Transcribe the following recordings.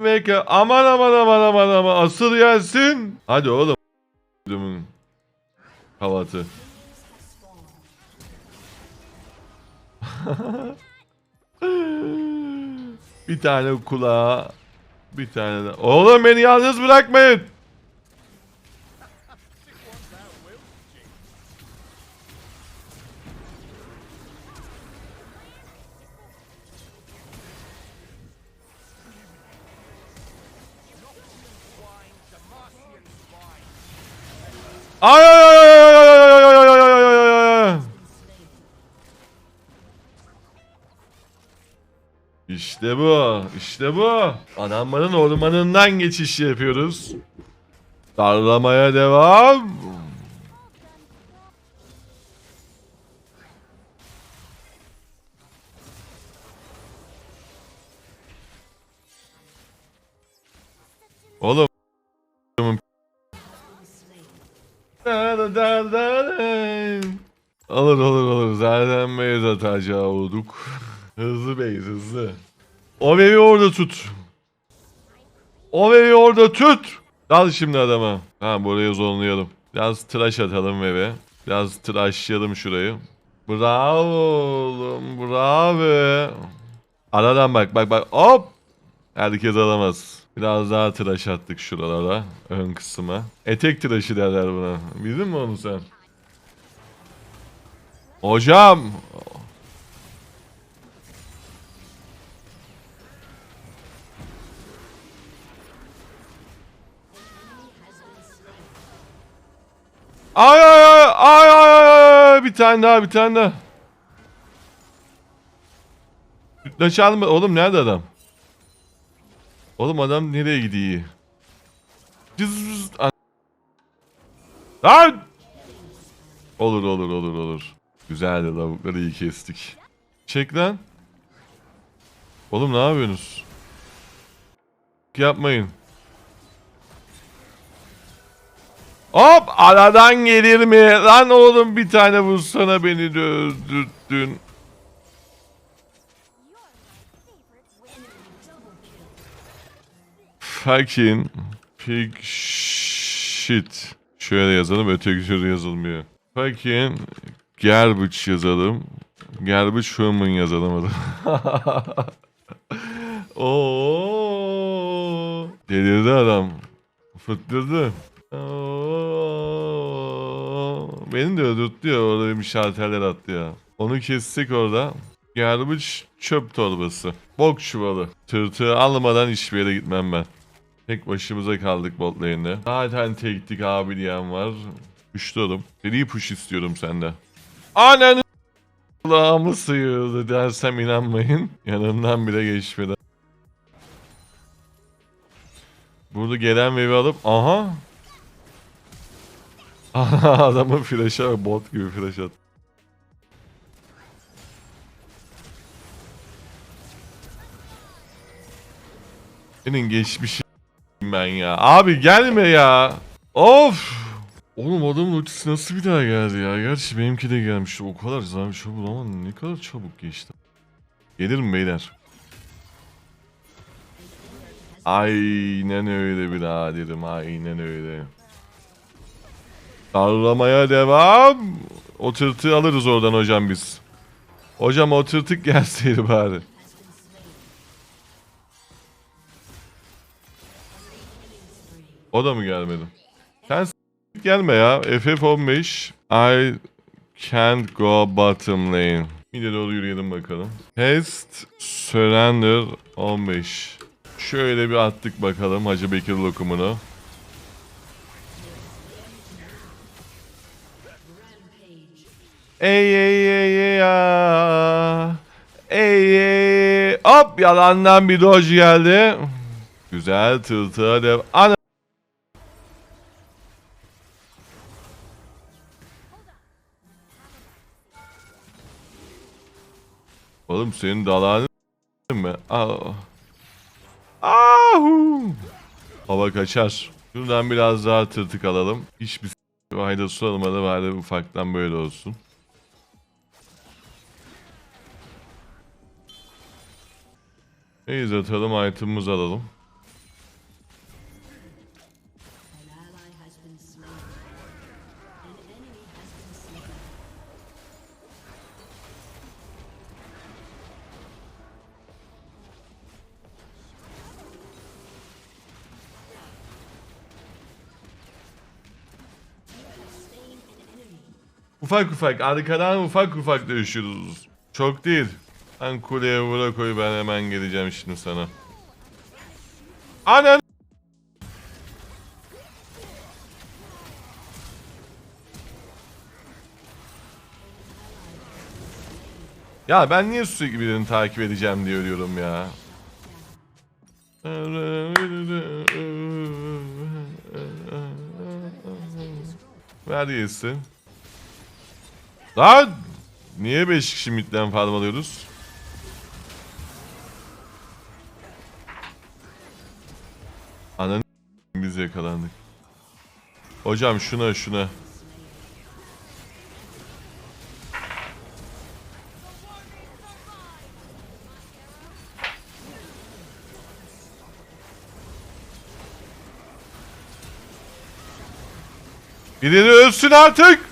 Bekle. Aman aman aman aman aman. Asıl gelsin. Hadi oğlum. Havatı. bir tane kulağa. Bir tane de. Oğlum beni yalnız bırakmayın. Ay ay ay ay ay ay ay ay ay ay ay ay. İşte bu, işte bu. Adamların ormanından geçiş yapıyoruz. Darlamaya devam. Oğlum. Olur olur olur. Zaten beyaz atacağı olduk. hızlı beyaz hızlı. O bebeği orada tut. O bebeği orada tut. Dal şimdi adama. Ha burayı zonlayalım. Biraz tıraş atalım bebe. Biraz tıraşlayalım şurayı. Bravo oğlum. Bravo. Aradan bak bak bak. Hop. Herkes alamaz. Biraz daha tıraş attık şuralara. Ön kısma. Etek tıraşı derler buna. Bildin mi onu sen? Hocam. Ay ay ay ay ay ay bir tane daha bir tane daha. Sütlaç alma oğlum nerede adam? Oğlum adam nereye gidiyor? Cız cız an- Lan! Olur olur olur olur. Güzeldi lavukları iyi kestik. Çek lan. Oğlum ne yapıyorsunuz? Yapmayın. Hop aradan gelir mi? Lan oğlum bir tane vursana beni de. Fucking pig shit. Şöyle yazalım öteki türlü yazılmıyor. Fucking garbage yazalım. Garbage human yazalım. Oo, delirdi adam. Fıttırdı. Oo, Beni de öldürttü ya orada bir şalterler attı ya. Onu kessek orada. Garbage çöp torbası. Bok çuvalı. Tırtığı almadan hiçbir yere gitmem ben. Tek başımıza kaldık bot lane'de. Zaten tektik abi diyen var. Puşladım. Seri push istiyorum sende. Ananı Kulağımı sıyırdı dersem inanmayın. Yanımdan bile geçmedi. Burada gelen wave'i alıp aha. Adamın flash'a bot gibi flash at. Senin geçmişi ben ya. Abi gelme ya. Of. Oğlum adamın ultisi nasıl bir daha geldi ya? Gerçi benimki de gelmişti. O kadar zaman çabuk ama ne kadar çabuk geçti. Gelir mi beyler? Aynen öyle biraderim. Aynen öyle. Darlamaya devam. O tırtığı alırız oradan hocam biz. Hocam o tırtık gelseydi bari. O da mı gelmedi? Sen gelme ya. FF15. I can't go bottom lane. Bir de doğru yürüyelim bakalım. Test Surrender 15. Şöyle bir attık bakalım Hacı Bekir lokumunu. Ey ey ey ey ya. Ey ey. Hop yalandan bir dodge geldi. Güzel tıltığa dev. Ana. Oğlum senin dalağını mı? Ahu. Hava kaçar. Şuradan biraz daha tırtık alalım. Hiçbir faydası olmadı bari ufaktan böyle olsun. Base atalım, item'ımızı alalım. Ufak ufak arkadan ufak ufak dövüşürüz. Çok değil. Ben kuleye vura koy ben hemen geleceğim şimdi sana. Anan! Ya ben niye sürekli birini takip edeceğim diye ölüyorum ya. Ver yesin. Lan! Niye 5 kişi midden farm alıyoruz? Ananı biz yakalandık. Hocam şuna şuna. Birileri ölsün artık.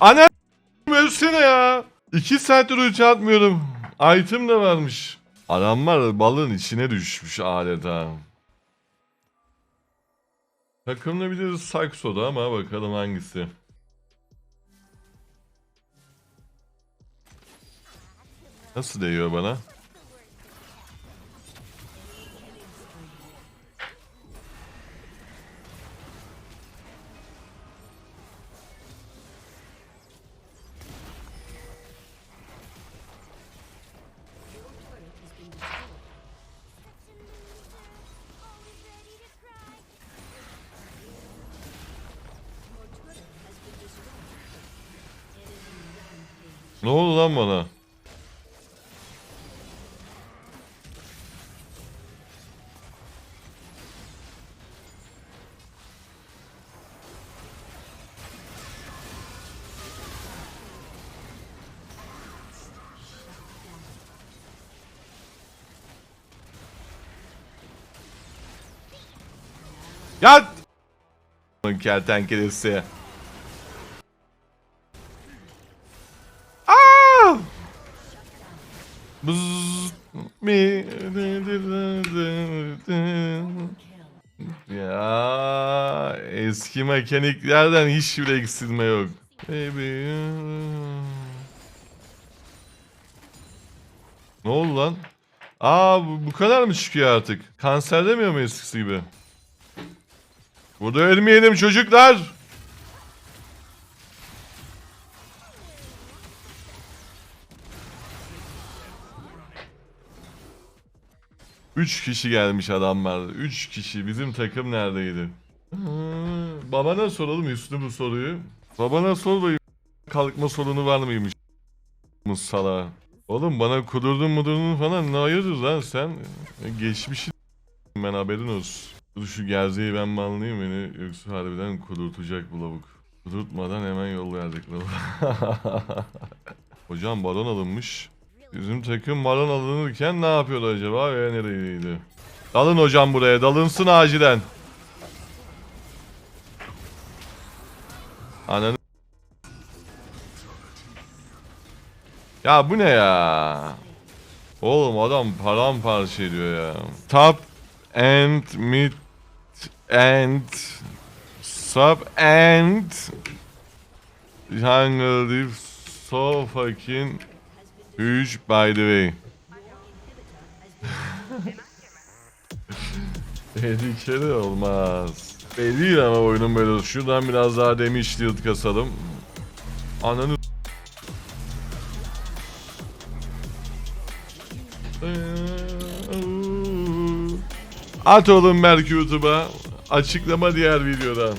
Ana ölsene ya. İki saattir ulti atmıyorum. Item de varmış. Adamlar balığın içine düşmüş adeta. De Saxo'da ama bakalım hangisi. Nasıl değiyor bana? Ne oldu lan bana? Yat! Kertenkelesi. Ya eski mekaniklerden hiçbir eksilme yok. Baby. Ne oldu lan? Aa bu, bu kadar mı çıkıyor artık? Kanser demiyor mu eskisi gibi? Burada ölmeyelim çocuklar. Üç kişi gelmiş adamlar. Üç kişi. Bizim takım neredeydi? Hı, Babana soralım Hüsnü bu soruyu. Babana sor bakayım. Kalkma sorunu var mıymış? Sala. Oğlum bana kudurdun mudurdun falan ne hayırdır lan sen? Geçmişi ben haberin olsun. Dur şu gerzeyi ben mi anlayayım beni yoksa harbiden kudurtacak bu lavuk. Kudurtmadan hemen yol verdik lavuk. Hocam balon alınmış. Bizim takım balon alınırken ne yapıyordu acaba ve nereydi? Dalın hocam buraya dalınsın acilen. Ananı Ya bu ne ya? Oğlum adam paramparça ediyor ya. Top and mid and sub and jungle deep so fucking huge by the way. Tehlikeli olmaz. Belli ama oyunun böyle. Şuradan biraz daha damage shield kasalım. Ananı At oğlum belki YouTube'a. Açıklama diğer videodan.